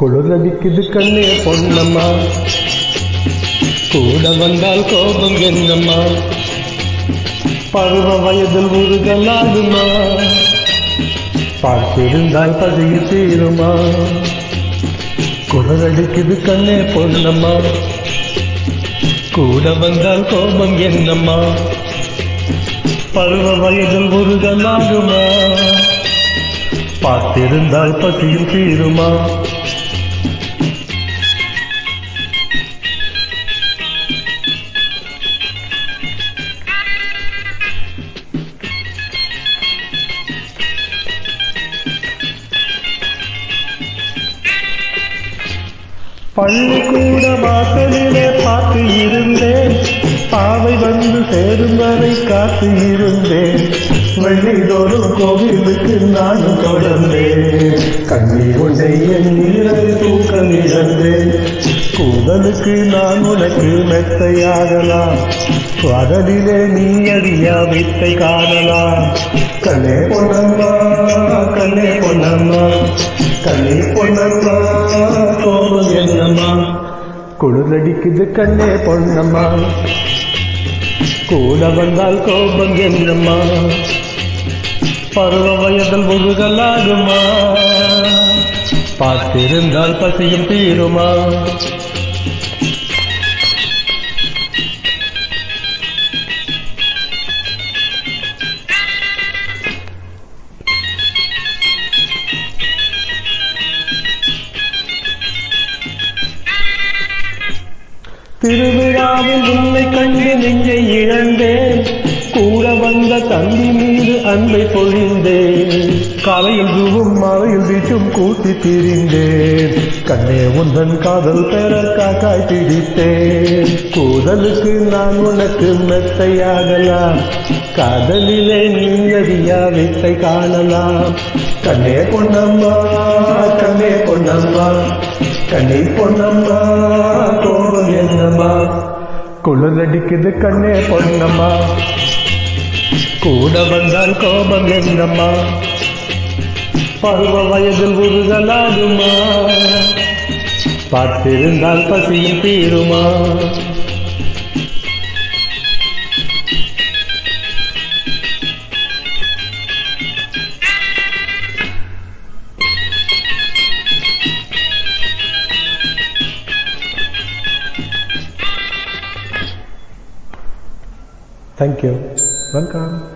குளிரடிக்குது கண்ணே பொன்னம்மா. கூட வந்தால் கோபம் என்னம்மா. பருவ வயதில் உருகலாகுமா பார்த்திருந்தால் பதிவு தீருமா. குளிரடிக்குது கண்ணே பொன்னம்மா. கூட வந்தால் கோபம் என்னம்மா. பருவ வயதில் உருகலாகுமா பார்த்திருந்தால் பசியும் தீருமா. பள்ளிக்கூட வாசலிலே பார்த்து இருந்தேன் பாவை வந்து சேரும் வரை காத்து இருந்தேன் வெள்ளிதோறும் கோவிலுக்கு நானும் தொடர்ந்தேன். கண்ணீர் உண்டை என் நீரை தூக்கம் இழந்தேன். கூதலுக்கு நான் உனக்கு மெத்தையாகலாம். கடலிலே நீ அறியா வித்தை காணலாம். கண்ணே பொன்னம்மா கண்ணே பொன்னம்மா கண்ணே பொன்னம்மா கோபம் என்னம்மா. குளிரடிக்குது கண்ணே பொன்னம்மா. கூட வந்தால் கோபம் என்னம்மா. பருவ வயதில் முருகலாகுமா பார்த்திருந்தால் பசியும் தீருமா. திருவிழாவில் உன்னை கண்டு நெஞ்சை இழந்தேன். கூட வந்த தம்பி மீது அன்பை பொழிந்தேன். காலையில் தூவும் மலையில் வீச்சும் கூட்டி திரிந்தேன். கண்ணே உந்தன் காதல் பெற காக்காய் பிடித்தேன். கூதலுக்கு நான் உனக்கு மெத்தையாகலாம் காதலிலே நீ வீட்டை காணலாம். கண்ணே பொன்னம்மா கண்ணே பொன்னம்மா. கண்ணே பொன்னம்மா. குளிரடிக்குது கண்ணே பொன்னம்மா. கூட வந்தால் கோபம் என்னம்மா. பருவ வயதில் உருகலாகுமா பார்த்திருந்தால் பசியும் தீருமா. Thank you. Welcome.